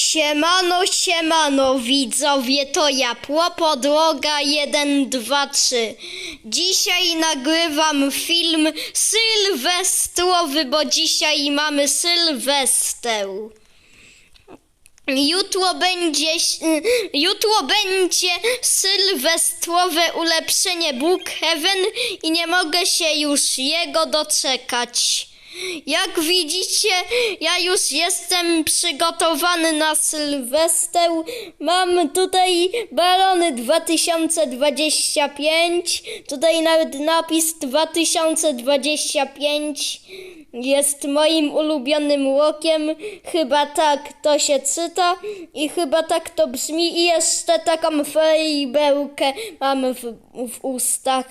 Siemano, siemano, widzowie, to ja, Podłoga 1, 2, 3. Dzisiaj nagrywam film sylwestrowy, bo dzisiaj mamy sylwester. Jutro będzie, jutro będzie sylwestrowe ulepszenie Brookhaven i nie mogę się już jego doczekać. Jak widzicie, ja już jestem przygotowany na Sylwester. Mam tutaj balony 2025. Tutaj nawet napis 2025 jest moim ulubionym łokiem. Chyba tak to się czyta i chyba tak to brzmi. I jeszcze taką fejbełkę mam w, w ustach.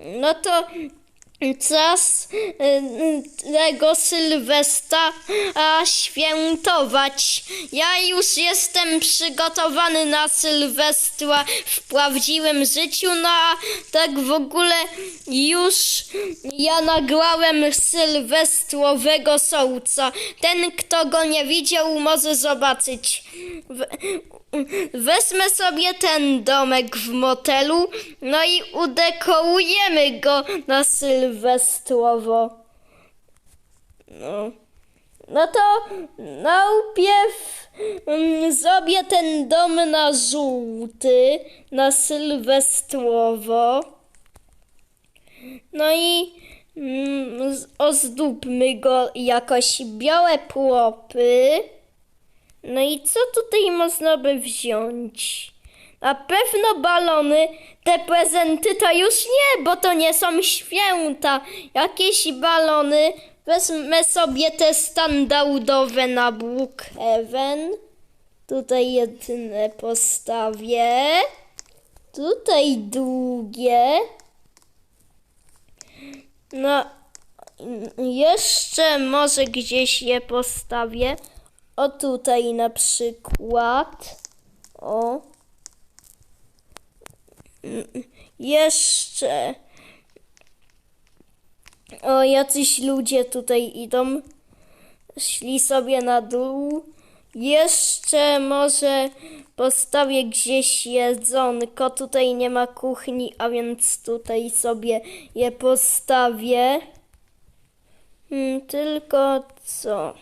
No to czas y, tego Sylwestra świętować. Ja już jestem przygotowany na Sylwestra w prawdziwym życiu, no a tak w ogóle już ja nagrałem sylwestrowego sołca. Ten, kto go nie widział, może zobaczyć. Wezmę sobie ten domek w motelu, no i udekorujemy go na sylwestrowo. No, no to najpierw mm, zrobię ten dom na żółty, na sylwestrowo. No i mm, ozdóbmy go jakoś białe płopy. No i co tutaj można by wziąć? Na pewno balony. Te prezenty to już nie, bo to nie są święta. Jakieś balony. Wezmę sobie te standardowe na Brookhaven. Tutaj jedne postawię. Tutaj drugie. No, jeszcze może gdzieś je postawię. O tutaj na przykład. O. Jeszcze. O, jacyś ludzie tutaj idą. Szli sobie na dół. Jeszcze może postawię gdzieś jedzonko. Tutaj nie ma kuchni, a więc tutaj sobie je postawię. Hmm, tylko co?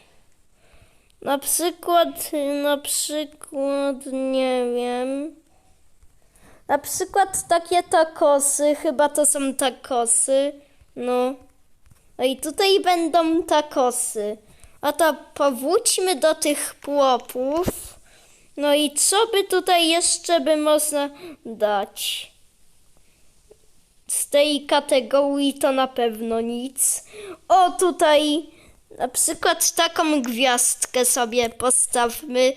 Na przykład, na przykład, nie wiem. Na przykład takie takosy, chyba to są takosy. No. No i tutaj będą takosy. A to powróćmy do tych płopów. No i co by tutaj jeszcze by można dać? Z tej kategorii to na pewno nic. O, tutaj na przykład taką gwiazdkę sobie postawmy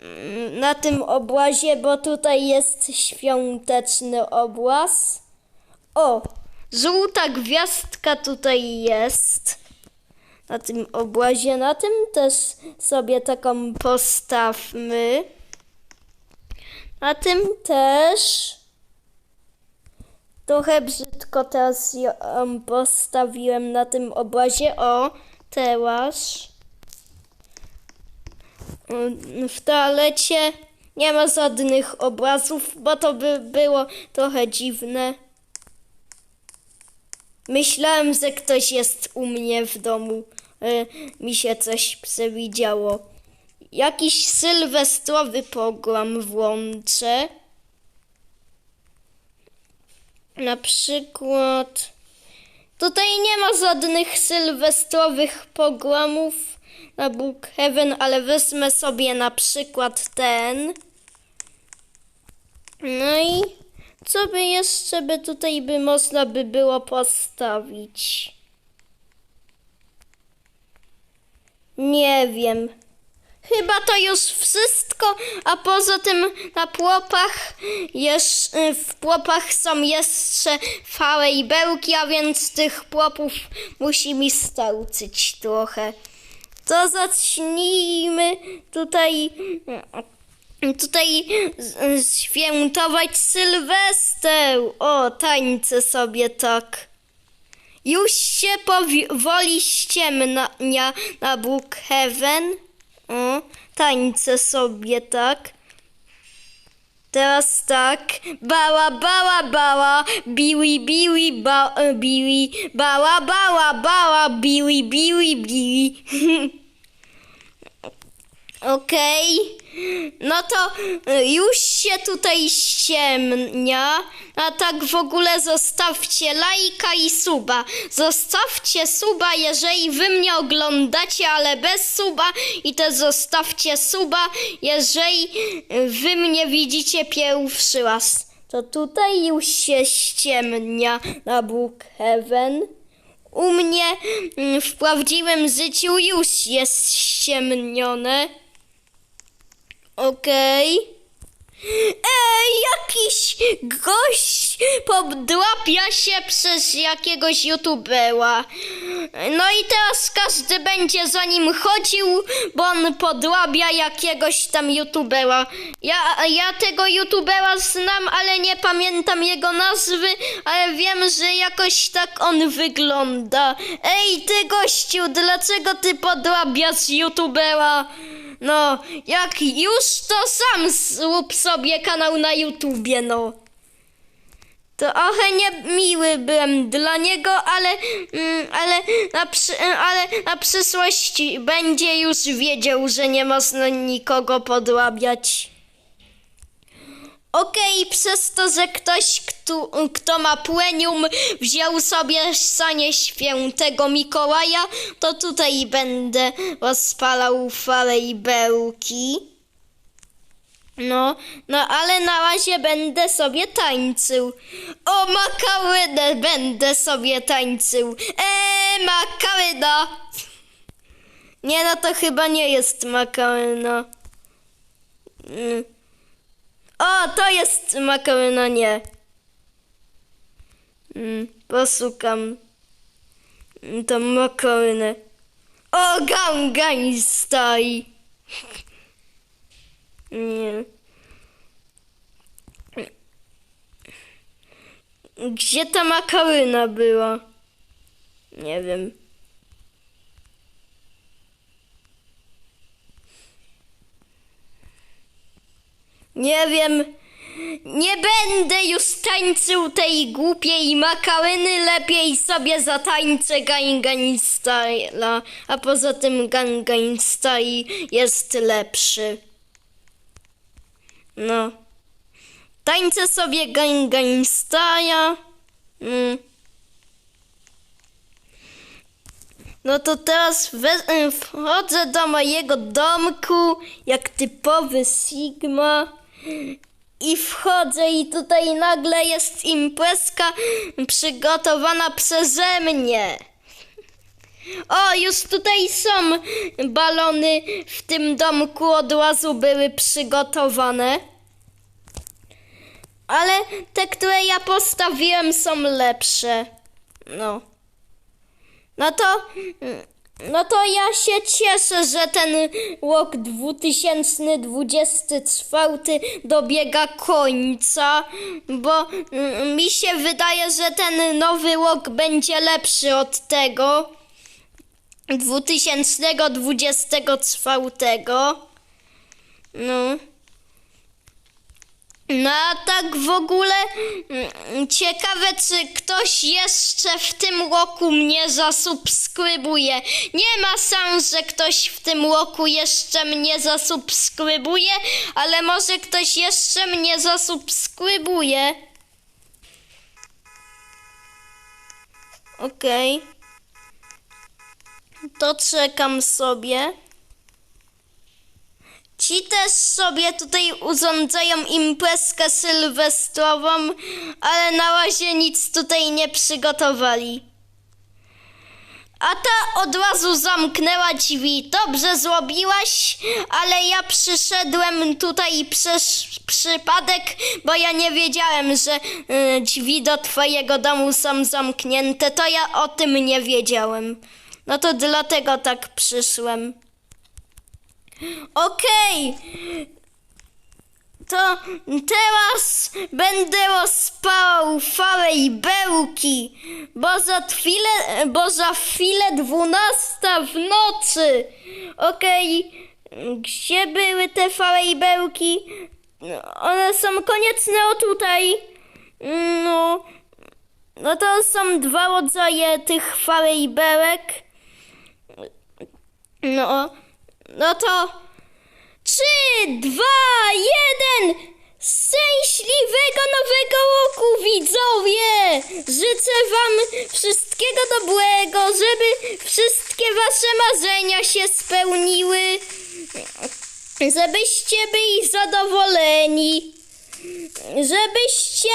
mm, na tym obrazie, bo tutaj jest świąteczny obraz. O, żółta gwiazdka tutaj jest. Na tym obrazie, na tym też sobie taką postawmy. Na tym też. Trochę brzydko teraz ją postawiłem na tym obrazie. O, teraz. Mm, W toalecie nie ma żadnych obrazów, bo to by było trochę dziwne. Myślałem, że ktoś jest u mnie w domu. E, mi się coś przewidziało. Jakiś sylwestrowy program włączę. Na przykład. Tutaj nie ma żadnych sylwestrowych programów na Brookhaven, ale wezmę sobie na przykład ten. No i co by jeszcze by tutaj by można by było postawić? Nie wiem. Chyba to już wszystko, a poza tym na płopach jeż, w płopach są jeszcze fałe i bełki, a więc tych płopów musi mi starczyć trochę. To zacznijmy tutaj tutaj z- świętować Sylwester. O, tańczę sobie tak. Już się powoli ściemnia na Brookhaven. O, tańczę sobie, tak. Teraz tak. Bała, bała, bała, biwi, biwi, ba, e, biwi, bała, bała, bała, biwi, biwi, biwi. Okej. No to y, już się tutaj ściemnia. A tak w ogóle zostawcie lajka i suba. Zostawcie suba, jeżeli wy mnie oglądacie, ale bez suba. I też zostawcie suba, jeżeli y, wy mnie widzicie pierwszy raz. To tutaj już się ściemnia na Brookhaven. U mnie mm, w prawdziwym życiu już jest ściemnione. Okej. Ej, jakiś gość podłapia się przez jakiegoś youtubera. No i teraz każdy będzie za nim chodził, bo on podłabia jakiegoś tam youtubera. Ja, ja tego youtubera znam, ale nie pamiętam jego nazwy, ale wiem, że jakoś tak on wygląda. Ej, ty gościu, dlaczego ty podłabiasz youtubera? No, jak już to sam zrób sobie kanał na YouTubie, no. Trochę niemiły byłem dla niego, ale, mm, ale, na przy, ale na będzie już wiedział, że nie można nikogo podłabiać. Okej, przez to, że ktoś, kto, kto ma plenium, wziął sobie sanie świętego Mikołaja, to tutaj będę rozpalał fale i bełki. No, no ale na razie będę sobie tańczył. O, makarynę będę sobie tańczył. Eee, makaryna! Nie, no to chyba nie jest makaryna. Mm. O, to jest makaryna, nie. Mm, posłucham. Mm, Tą makarynę. O, gangań stoi. Nie. Gdzie ta makaryna była? Nie wiem. Nie wiem. Nie będę już tańczył tej głupiej makaryny, lepiej sobie zatańczę Gangan Style'a, a poza tym Gangan Style jest lepszy. No. Tańczę sobie Gangan Style'a. Mm. No to teraz we, wchodzę do mojego domku, jak typowy Sigma. I wchodzę i tutaj nagle jest imprezka przygotowana przeze mnie. O, już tutaj są balony w tym domku od razu były przygotowane. Ale te, które ja postawiłem są lepsze. No. No to, no to ja się cieszę, że ten rok 2024 dobiega końca, bo mm, mi się wydaje, że ten nowy rok będzie lepszy od tego 2024. No. No a tak w ogóle mm, ciekawe, czy ktoś jeszcze w tym roku mnie zasubskrybuje. Nie ma szans, że ktoś w tym roku jeszcze mnie zasubskrybuje, ale może ktoś jeszcze mnie zasubskrybuje. Okej. To czekam sobie. Ci też sobie tutaj urządzają imprezkę sylwestrową, ale na razie nic tutaj nie przygotowali. A ta od razu zamknęła drzwi. Dobrze zrobiłaś, ale ja przyszedłem tutaj przez przypadek, bo ja nie wiedziałem, że y, drzwi do twojego domu są zamknięte. To ja o tym nie wiedziałem. No to dlatego tak przyszłem. Okej. To teraz będę rozpalał fale i bełki, bo za chwilę, bo za chwilę dwunasta w nocy. Okej, Gdzie były te falejbełki? One są konieczne o tutaj. No, no to są dwa rodzaje tych falejbełek. No, no to trzy, dwa, jeden! Szczęśliwego nowego roku, widzowie! Życzę wam wszystkiego dobrego, żeby wszystkie wasze marzenia się spełniły, żebyście byli zadowoleni, żebyście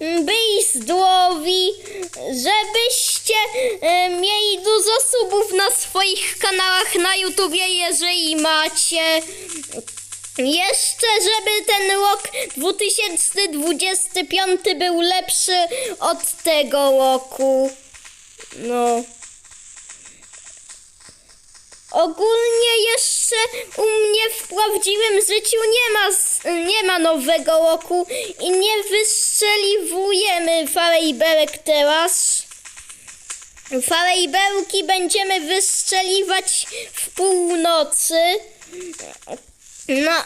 byli zdrowi, żebyście e, mieli dużo subów na swoich kanałach na YouTubie, jeżeli macie. Jeszcze, żeby ten rok 2025 był lepszy od tego roku. No. Ogólnie jeszcze u mnie w prawdziwym życiu nie ma, nie ma nowego roku i nie wystrzeliwujemy falejberek teraz. Falejbełki będziemy wystrzeliwać w północy. No,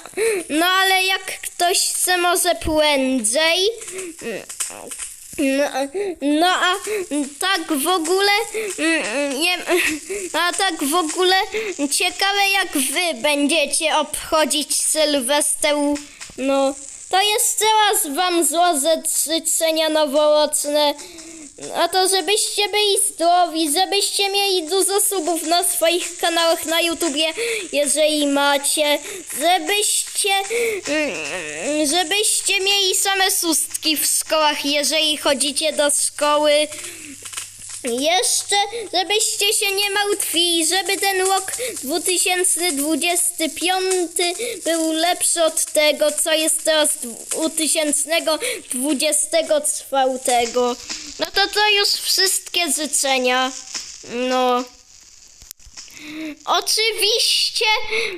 no ale jak ktoś chce może prędzej. No, no a tak w ogóle nie, a tak w ogóle ciekawe jak wy będziecie obchodzić Sylwester. No to jeszcze raz wam złożę życzenia noworoczne. A to żebyście byli zdrowi, żebyście mieli dużo subów na swoich kanałach na YouTubie, jeżeli macie, żebyście, mm, żebyście mieli same szóstki w szkołach, jeżeli chodzicie do szkoły. Jeszcze, żebyście się nie martwili, żeby ten rok 2025 był lepszy od tego, co jest teraz 2024. No to to już wszystkie życzenia. No. Oczywiście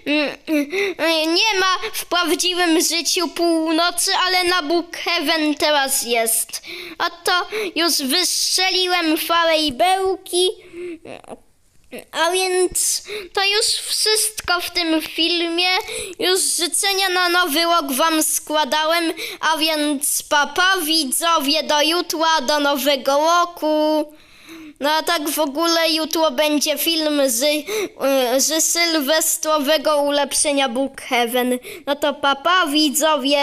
mm, mm, nie ma w prawdziwym życiu północy, ale na Brookhaven teraz jest. A to już wystrzeliłem falejbełki. A więc to już wszystko w tym filmie. Już życzenia na nowy rok wam składałem, a więc papa widzowie do jutra, do nowego roku. No a tak w ogóle jutro będzie film z, y, z sylwestrowego ulepszenia Brookhaven. No to papa widzowie.